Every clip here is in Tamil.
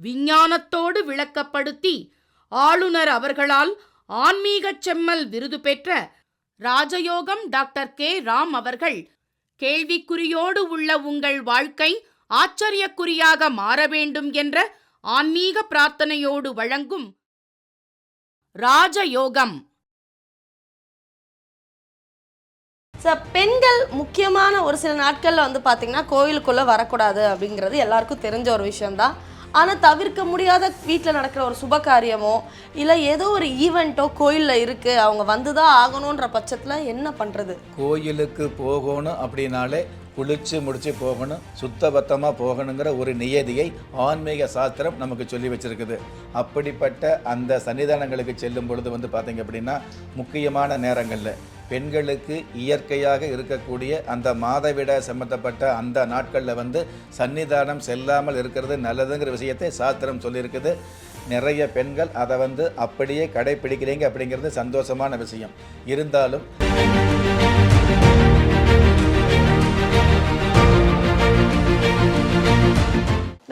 விஞ்ஞானத்தோடு விளக்கப்படுத்தி ஆளுநர் அவர்களால் ஆன்மீகச் செம்மல் விருது பெற்ற ராஜயோகம் டாக்டர் கே. ராம் அவர்கள் கேள்விக்குறியோடு உள்ள உங்கள் வாழ்க்கை ஆச்சரியக்குறியாக மாற வேண்டும் என்ற ஆன்மீக பிரார்த்தனையோடு வழங்கும் ராஜயோகம். சார் பெண்கள் முக்கியமான ஒரு சில நாட்களில் வந்து பார்த்தீங்கன்னா கோயிலுக்குள்ளே வரக்கூடாது அப்படிங்கிறது எல்லாருக்கும் தெரிஞ்ச ஒரு விஷயம்தான். ஆனால் தவிர்க்க முடியாத வீட்டில் நடக்கிற ஒரு சுப காரியமோ இல்லை ஏதோ ஒரு ஈவெண்ட்டோ கோயிலில் இருக்குது அவங்க வந்து தான் ஆகணுன்ற பட்சத்தில் என்ன பண்ணுறது கோயிலுக்கு போகணும் அப்படின்னாலே குளிச்சு முடிச்சு போகணும் சுத்தபத்தமாக போகணுங்கிற ஒரு நியதியை ஆன்மீக சாஸ்திரம் நமக்கு சொல்லி வச்சுருக்குது. அப்படிப்பட்ட அந்த சன்னிதானங்களுக்கு செல்லும் பொழுது வந்து பார்த்தீங்க அப்படின்னா முக்கியமான நேரங்களில் பெண்களுக்கு இயற்கையாக இருக்கக்கூடிய அந்த மாதவிட சம்பந்தப்பட்ட அந்த நாட்களில் வந்து சன்னிதானம் செல்லாமல் இருக்கிறது நல்லதுங்கிற விஷயத்தை சாஸ்திரம் சொல்லியிருக்குது. நிறைய பெண்கள் அதை வந்து அப்படியே கடைப்பிடிக்கிறீங்க அப்படிங்கிறது சந்தோஷமான விஷயம். இருந்தாலும்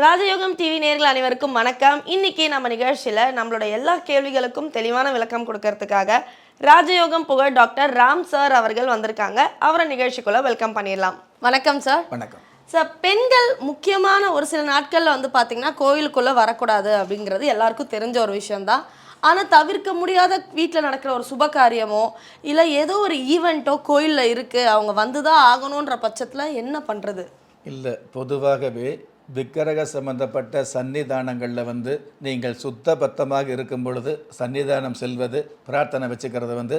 ராஜயோகம் டிவி நேர்கள் அனைவருக்கும் வணக்கம். இன்னைக்கு நம்ம நிகழ்ச்சியில் நம்மளோட எல்லா கேள்விகளுக்கும் தெளிவான விளக்கம் கொடுக்கறதுக்காக ராஜயோகம் புகழ் டாக்டர் ராம் சார் அவர்கள் வந்திருக்காங்க. அவரை நிகழ்ச்சிக்குள்ள வெல்கம் பண்ணிடலாம். வணக்கம் சார். வணக்கம். சார் பெண்கள் முக்கியமான ஒரு சில நாட்களில் வந்து பார்த்தீங்கன்னா கோயிலுக்குள்ளே வரக்கூடாது அப்படிங்கிறது எல்லாருக்கும் தெரிஞ்ச ஒரு விஷயம்தான். ஆனால் தவிர்க்க முடியாத வீட்டில் நடக்கிற ஒரு சுப காரியமோ இல்லை ஏதோ ஒரு ஈவெண்ட்டோ கோயிலில் இருக்குது அவங்க வந்து தான் ஆகணுன்ற பட்சத்தில் என்ன பண்ணுறது இல்லை பொதுவாகவே விக்கிரக சம்பந்தப்பட்ட சன்னிதானங்களில் வந்து நீங்கள் சுத்த பத்தமாக இருக்கும் பொழுது சன்னிதானம் செல்வது பிரார்த்தனை வச்சுக்கிறது வந்து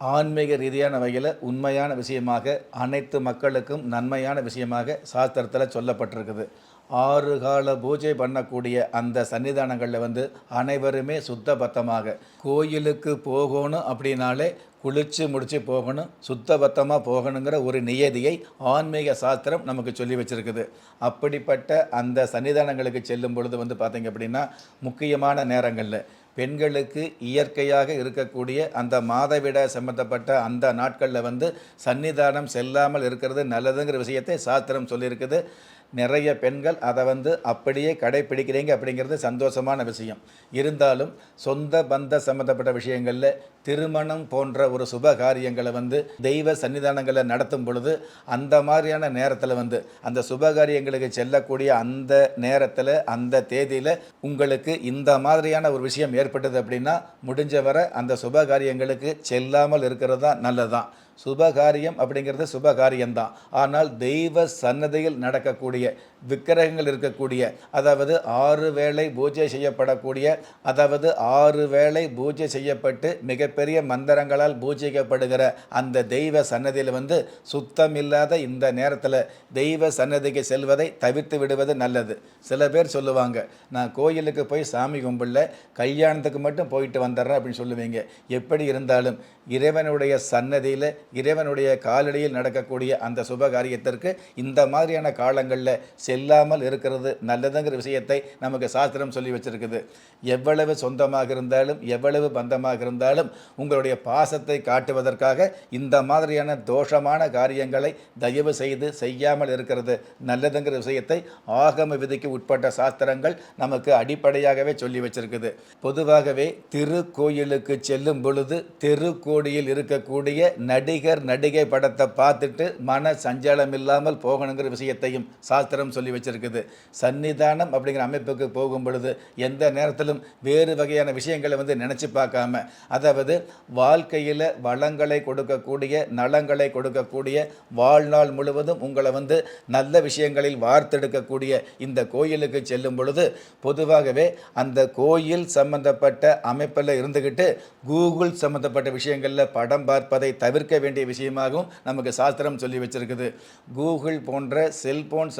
ஆன்மீக ரீதியான வகையில் உண்மையான விஷயமாக அனைத்து மக்களுக்கும் நன்மையான விஷயமாக சாஸ்திரத்தில் சொல்லப்பட்டிருக்குது. ஆறு கால பூஜை பண்ணக்கூடிய அந்த சன்னிதானங்களில் வந்து அனைவருமே சுத்த பத்தமாக கோயிலுக்கு போகணும் அப்படின்னாலே குளிச்சு முடித்து போகணும் சுத்தபத்தமாக போகணுங்கிற ஒரு நியதியை ஆன்மீக சாஸ்திரம் நமக்கு சொல்லி வச்சுருக்குது. அப்படிப்பட்ட அந்த சன்னிதானங்களுக்கு செல்லும் பொழுது வந்து பார்த்திங்க அப்படின்னா முக்கியமான நேரங்களில் பெண்களுக்கு இயற்கையாக இருக்கக்கூடிய அந்த மாதவிட சம்பந்தப்பட்ட அந்த நாட்களில் வந்து சன்னிதானம் செல்லாமல் இருக்கிறது நல்லதுங்கிற விஷயத்தை சாஸ்திரம் சொல்லியிருக்குது. நிறைய பெண்கள் அதை வந்து அப்படியே கடைப்பிடிக்கிறீங்க அப்படிங்கிறது சந்தோஷமான விஷயம். இருந்தாலும் சொந்த பந்த சம்மந்தப்பட்ட விஷயங்களில் திருமணம் போன்ற ஒரு சுப காரியங்களை வந்து தெய்வ சன்னிதானங்களை நடத்தும் பொழுது அந்த மாதிரியான நேரத்தில் வந்து அந்த சுப காரியங்களுக்கு செல்லக்கூடிய அந்த நேரத்தில் அந்த தேதியில் உங்களுக்கு இந்த மாதிரியான ஒரு விஷயம் ஏற்பட்டது அப்படின்னா முடிஞ்ச வரை அந்த சுப காரியங்களுக்கு செல்லாமல் இருக்கிறது தான் நல்லதுதான். சுபகாரியம் அப்படிங்கிறது சுபகாரியம்தான். ஆனால் தெய்வ சன்னதியில் நடக்கக்கூடிய விக்கிரகங்கள் இருக்கக்கூடிய அதாவது ஆறு வேளை பூஜை செய்யப்படக்கூடிய அதாவது ஆறு வேளை பூஜை செய்யப்பட்டு மிகப்பெரிய மந்திரங்களால் பூஜிக்கப்படுகிற அந்த தெய்வ சன்னதியில் வந்து சுத்தமில்லாத இந்த நேரத்தில் தெய்வ சன்னதிக்கு செல்வதை தவிர்த்து விடுவது நல்லது. சில பேர் சொல்லுவாங்க நான் கோயிலுக்கு போய் சாமி கும்பிடல கல்யாணத்துக்கு மட்டும் போயிட்டு வந்துடுறேன் அப்படின்னு சொல்லுவீங்க. எப்படி இருந்தாலும் இறைவனுடைய சன்னதியில் இறைவனுடைய காலடியில் நடக்கக்கூடிய அந்த சுப காரியத்திற்கு இந்த மாதிரியான காலங்களில் செல்லாமல் இருக்கிறது நல்லதுங்கிற விஷயத்தை நமக்கு சாஸ்திரம் சொல்லி வச்சிருக்குது. எவ்வளவு சொந்தமாக இருந்தாலும் எவ்வளவு பந்தமாக இருந்தாலும் உங்களுடைய பாசத்தை காட்டுவதற்காக இந்த மாதிரியான தோஷமான காரியங்களை தயவு செய்து செய்யாமல் இருக்கிறது. நல்லதுங்கிற விஷயத்தை ஆகம விதிக்கு உட்பட்ட சாஸ்திரங்கள் நமக்கு அடிப்படையாகவே சொல்லி வச்சிருக்குது. பொதுவாகவே திருக்கோயிலுக்கு செல்லும் பொழுது தெருக்கோடியில் இருக்கக்கூடிய நடிகர் நடிகை படத்தை பார்த்துட்டு மன சஞ்சலம் இல்லாமல் போகணுங்கிற விஷயத்தையும் சாஸ்திரம் சொல்லி வச்சிருக்குது. சன்னிதானம் அப்படிங்கிற அமைப்புக்கு போகும் பொழுது எந்த நேரத்திலும் வேறு வகையான விஷயங்களை வந்து நினச்சி பார்க்காம அதாவது வாழ்க்கையில் வளங்களை கொடுக்கக்கூடிய நலங்களை கொடுக்கக்கூடிய வாழ்நாள் முழுவதும் உங்களை வந்து நல்ல விஷயங்களில் வார்த்தெடுக்கக்கூடிய இந்த கோயிலுக்கு செல்லும் பொழுது பொதுவாகவே அந்த கோயில் சம்பந்தப்பட்ட அமைப்பில் இருந்துக்கிட்டு கூகுள் சம்பந்தப்பட்ட விஷயங்களில் படம் பார்ப்பதை தவிர்க்க வேண்டிய விஷயமாகவும் நமக்கு சாஸ்திரம் சொல்லி வச்சிருக்குது. கூகுள் போன்ற செல்போன்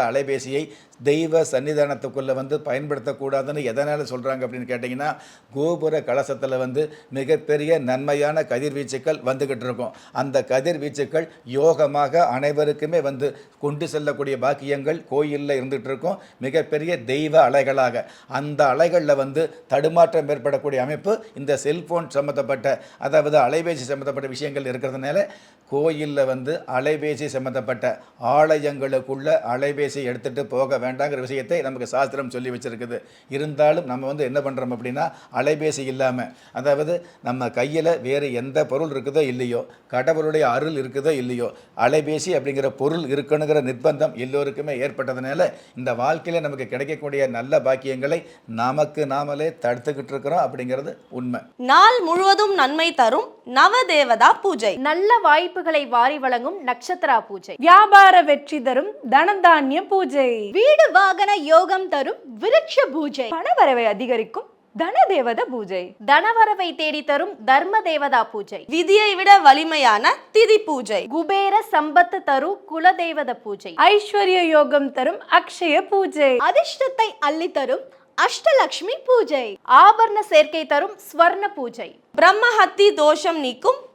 சம்பந்தப்பட்ட அலைபேசியை தெய்வ சன்னிதானத்துக்குள்ளே வந்து பயன்படுத்தக்கூடாதுன்னு எதனால் சொல்கிறாங்க அப்படின்னு கேட்டிங்கன்னா கோபுர கலசத்தில் வந்து மிகப்பெரிய நன்மையான கதிர்வீச்சுக்கள் வந்துக்கிட்டு இருக்கும். அந்த கதிர்வீச்சுக்கள் யோகமாக அனைவருக்குமே வந்து கொண்டு செல்லக்கூடிய பாக்கியங்கள் கோயிலில் இருந்துகிட்டு இருக்கும். மிகப்பெரிய தெய்வ அலைகளாக. அந்த அலைகளில் வந்து தடுமாற்றம் ஏற்படக்கூடிய அமைப்பு இந்த செல்ஃபோன் சம்மந்தப்பட்ட அதாவது அலைபேசி சம்மந்தப்பட்ட விஷயங்கள் இருக்கிறதுனால கோயிலில் வந்து அலைபேசி சம்மந்தப்பட்ட ஆலயங்களுக்குள்ள அலைபேசி எடுத்துகிட்டு போக வேண்டாங்கிற விஷயத்தை நமக்கு சாஸ்திரம் சொல்லி வச்சிருக்குது. இருந்தாலும் நம்ம வந்து என்ன பண்ணுறோம் அப்படின்னா அலைபேசி இல்லாமல் அதாவது நம்ம கையில் வேறு எந்த பொருள் இருக்குதோ இல்லையோ கடவுளுடைய அருள் இருக்குதோ இல்லையோ அலைபேசி அப்படிங்கிற பொருள் இருக்கணுங்கிற நிர்பந்தம் எல்லோருக்குமே ஏற்பட்டதுனால இந்த வாழ்க்கையில் நமக்கு கிடைக்கக்கூடிய நல்ல பாக்கியங்களை நமக்கு நாமளே தடுத்துக்கிட்டு இருக்கிறோம் அப்படிங்கிறது உண்மை. நாள் முழுவதும் நன்மை தரும் நவதேவதா பூஜை. நல்ல வாய்ப்புகளை வாரி வழங்கும் நட்சத்திரா பூஜை. வியாபார வெற்றி தரும் தனதானிய பூஜை. வீடு வாகன யோகம் தரும் விருட்ச பூஜை. பணவரவை அதிகரிக்கும் தனதேவத பூஜை. தனவரவை தேடி தரும் தர்ம தேவதா பூஜை. விதியை விட வலிமையான திதி பூஜை. குபேர சம்பத்து தரு குலதேவத பூஜை. ஐஸ்வர்ய யோகம் தரும் அக்ஷய பூஜை. அதிர்ஷ்டத்தை அள்ளி தரும் அஷ்டலக்ஷ்மி பூஜை. ஆபரண சேர்க்கை தரும் ஸ்வர்ண பூஜை. பிரம்மஹத்தி தோஷம் நீக்கும்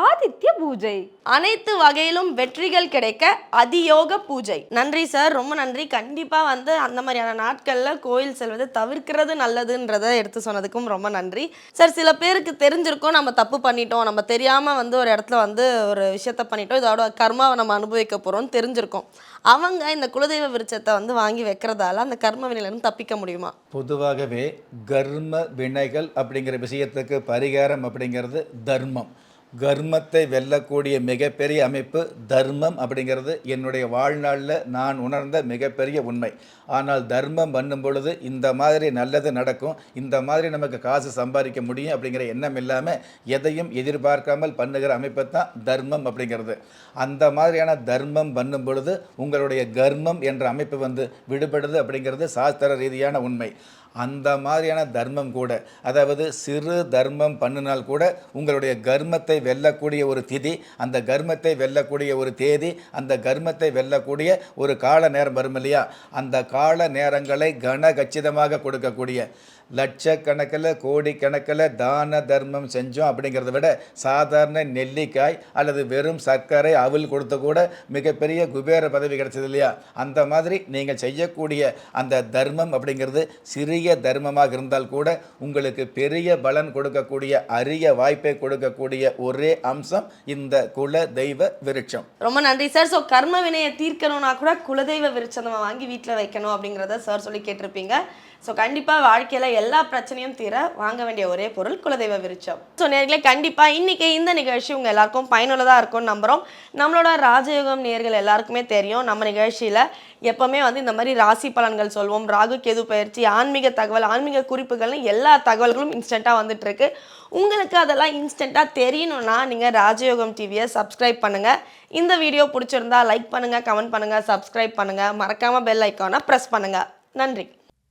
ஆதித்ய பூஜை. அனைத்து வகையிலும் வெற்றிகள் கிடைக்க அதியோக பூஜை. நன்றி சார் ரொம்ப நன்றி. கண்டிப்பாக வந்து அந்த மாதிரியான நாட்களில் கோயில் செல்வது தவிர்க்கிறது நல்லதுன்றதை எடுத்து சொன்னதுக்கும் ரொம்ப நன்றி. சார் சில பேருக்கு தெரிஞ்சிருக்கும். நம்ம தப்பு பண்ணிட்டோம். நம்ம தெரியாமல் வந்து ஒரு இடத்துல வந்து ஒரு விஷயத்த பண்ணிட்டோம். இதோட கர்மாவை நம்ம அனுபவிக்க போகிறோம்னு தெரிஞ்சிருக்கோம். அவங்க இந்த குலதெய்வ விருட்சத்தை வந்து வாங்கி வைக்கிறதால அந்த கர்ம வினையிலேருந்து தப்பிக்க முடியுமா? பொதுவாகவே கர்ம வினைகள் அப்படிங்கிற விஷயத்துக்கு பரிகாரம் அப்படிங்கிறது தர்மம். கர்மத்தை வெல்லக்கூடிய மிகப்பெரிய அமைப்பு தர்மம் அப்படிங்கிறது என்னுடைய வாழ்நாளில் நான் உணர்ந்த மிகப்பெரிய உண்மை. ஆனால் தர்மம் பண்ணும் பொழுது இந்த மாதிரி நல்லது நடக்கும் இந்த மாதிரி நமக்கு காசு சம்பாதிக்க முடியும் அப்படிங்கிற எண்ணம் இல்லாமல் எதையும் எதிர்பார்க்காமல் பண்ணுகிற அமைப்பு தான் தர்மம் அப்படிங்கிறது. அந்த மாதிரியான தர்மம் பண்ணும் பொழுது உங்களுடைய கர்மம் என்ற அமைப்பு வந்து விடுபடுது அப்படிங்கிறது சாஸ்திர ரீதியான உண்மை. அந்த மாதிரியான தர்மம் கூட அதாவது சிறு தர்மம் பண்ணினால் கூட உங்களுடைய கர்மத்தை வெல்லக்கூடிய ஒரு திதி அந்த கர்மத்தை வெல்லக்கூடிய ஒரு தேதி அந்த கர்மத்தை வெல்லக்கூடிய ஒரு கால நேரம் வரும் இல்லையா? அந்த கால நேரங்களை கனகச்சிதமாக கொடுக்கக்கூடிய லட்சக்கணக்கில் கோடிக்கணக்கில் தான தர்மம் செஞ்சோம் அப்படிங்கிறத விட சாதாரண நெல்லிக்காய் அல்லது வெறும் சர்க்கரை அவல் கொடுத்த கூட மிகப்பெரிய குபேர பதவி கிடைச்சது இல்லையா? அந்த மாதிரி நீங்கள் செய்யக்கூடிய அந்த தர்மம் அப்படிங்கிறது சிறிய தர்மமாக இருந்தால் கூட உங்களுக்கு பெரிய பலன் கொடுக்கக்கூடிய அரிய வாய்ப்பை கொடுக்கக்கூடிய ஒரே அம்சம் இந்த குல தெய்வ விருட்சம். ரொம்ப நன்றி சார். ஸோ கர்ம வினையை தீர்க்கணும்னா கூட குலதெய்வ விருட்சம் நம்ம வாங்கி வீட்டில் வைக்கணும் அப்படிங்கிறத சார் சொல்லி கேட்டிருப்பீங்க. ஸோ கண்டிப்பாக வாழ்க்கையில் எல்லா பிரச்சனையும் தீர வாங்க வேண்டிய ஒரே பொருள் குலதெய்வ விருச்சம் ஸோ நேர்களை கண்டிப்பாக இன்றைக்கி இந்த நிகழ்ச்சி உங்கள் எல்லாருக்கும் பயனுள்ளதாக இருக்கும்னு நம்புகிறோம் நம்மளோட ராஜயோகம் நேர்கள் எல்லாருக்குமே தெரியும். நம்ம நிகழ்ச்சியில் எப்போவுமே வந்து இந்த மாதிரி ராசி பலன்கள் சொல்வோம். ராகு கேது பயிற்சி ஆன்மீக தகவல் ஆன்மீக குறிப்புகள்னு எல்லா தகவல்களும் இன்ஸ்டண்ட்டாக வந்துட்டுருக்கு உங்களுக்கு அதெல்லாம் இன்ஸ்டண்ட்டாக தெரியணும்னா நீங்கள் ராஜயோகம் டிவியை சப்ஸ்கிரைப் பண்ணுங்கள் இந்த வீடியோ பிடிச்சிருந்தா லைக் பண்ணுங்கள் கமெண்ட் பண்ணுங்கள் சப்ஸ்கிரைப் பண்ணுங்கள் மறக்காமல் பெல் ஐக்கானை ப்ரெஸ் பண்ணுங்கள் நன்றி.